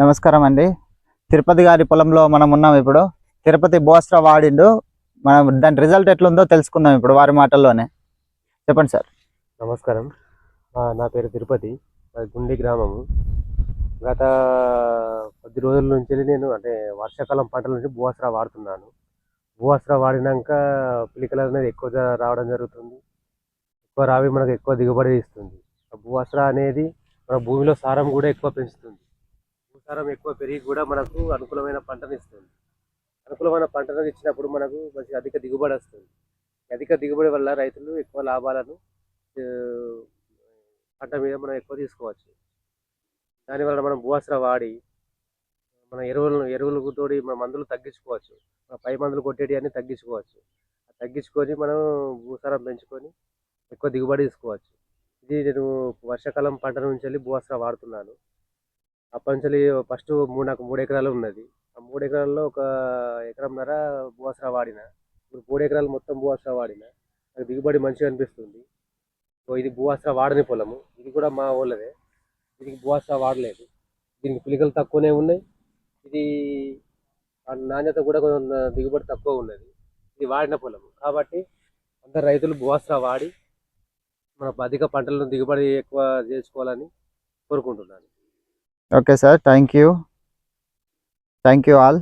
నమస్కారం అండి. తిరుపతి గారి పొలంలో మనం ఉన్నాం ఇప్పుడు. తిరుపతి బోస్రా వాడిండు. మనం దాని రిజల్ట్ ఎట్లుందో తెలుసుకుందాం ఇప్పుడు వారి మాటల్లోనే. చెప్పండి సార్. నమస్కారం. నా పేరు తిరుపతి. గుండి గ్రామము. గత కొద్ది రోజుల నుంచి నేను అంటే వర్షాకాలం పంటల నుంచి భూవస్త్ర వాడుతున్నాను. భూవాసరా వాడినాక పిలికలు అనేది ఎక్కువ రావడం జరుగుతుంది. ఎక్కువ రావి మనకు ఎక్కువ దిగుబడి ఇస్తుంది. ఆ భూవస్త్ర అనేది మన భూమిలో సారం కూడా ఎక్కువ పెంచుతుంది. భూసారం ఎక్కువ పెరిగి కూడా మనకు అనుకూలమైన పంటను ఇస్తుంది. అనుకూలమైన పంటను ఇచ్చినప్పుడు మనకు మంచి అధిక దిగుబడి వస్తుంది. అధిక దిగుబడి వల్ల రైతులు ఎక్కువ లాభాలను పంట మీద మనం ఎక్కువ తీసుకోవచ్చు. దానివల్ల మనం భూసర వాడి మన ఎరువులను ఎరువులకు తోడి మన మందులు తగ్గించుకోవచ్చు. మన పై మందులు కొట్టేటి అన్ని తగ్గించుకోవచ్చు. తగ్గించుకొని మనం భూసారం పెంచుకొని ఎక్కువ దిగుబడి తీసుకోవచ్చు. ఇది నేను వర్షాకాలం పంట నుంచి వెళ్ళి భూవస్త్ర వాడుతున్నాను. అప్పటి నుంచి ఫస్ట్ మూడు నాకు మూడు ఎకరాలు ఉన్నది. ఆ మూడు ఎకరాల్లో ఒక ఎకరంన్నర భూవస్త్ర వాడిన. ఇప్పుడు మూడు ఎకరాలు మొత్తం భూవస్త్ర వాడిన. నాకు దిగుబడి మంచిగా అనిపిస్తుంది. సో ఇది భూవస్త్ర వాడని పొలము. ఇది కూడా మా ఊళ్ళదే. దీనికి భూవస్త్ర వాడలేదు. దీనికి పిలికలు తక్కువనే ఉన్నాయి. ఇది ఆ నాణ్యత కూడా కొంచెం దిగుబడి తక్కువ ఉన్నది. ఇది వాడిన పొలము. కాబట్టి అందరు రైతులు భూవస్త్ర వాడి మన అధిక పంటలను దిగుబడి ఎక్కువ చేసుకోవాలని కోరుకుంటున్నాను. okay sir thank you thank you all